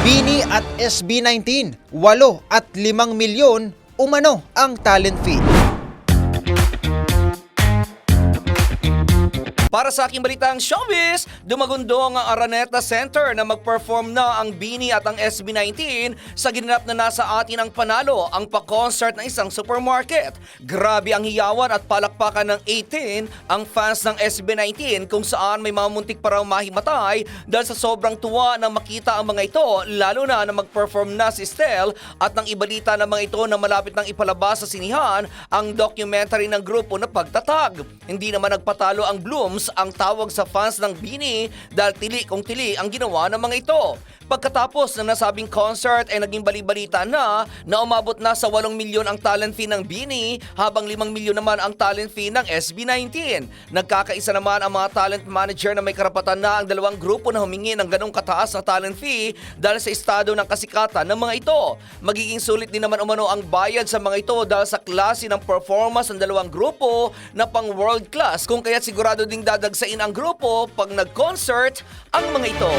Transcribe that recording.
Bini at SB19, 8 at 5 milyon umano ang talent fee. Para sa aking balitang showbiz, dumagundong ang Araneta Center na mag-perform na ang Bini at ang SB19 sa ginanap na nasa atin ang panalo ang pa-concert ng isang supermarket. Grabe ang hiyawan at palakpakan ng 18 ang fans ng SB19 kung saan may mga muntik pa raw mahimatay dahil sa sobrang tuwa na makita ang mga ito lalo na na mag-perform na si Stel at nang ibalita ng mga ito na malapit nang ipalabas sa sinihan ang documentary ng grupo na pagtatag. Hindi naman nagpatalo ang Blooms ang tawag sa fans ng Bini dahil tili kung tili ang ginawa ng mga ito. Pagkatapos ng nasabing concert ay naging balibalita na na umabot na sa 8 milyon ang talent fee ng Bini habang 5 milyon naman ang talent fee ng SB19. Nagkakaisa naman ang mga talent manager na may karapatan na ang dalawang grupo na humingi ng ganong kataas na talent fee dahil sa estado ng kasikatan ng mga ito. Magiging sulit din naman umano ang bayad sa mga ito dahil sa klase ng performance ng dalawang grupo na pang world class kung kaya't sigurado ding dadagsain ang grupo pag nag-concert ang mga ito.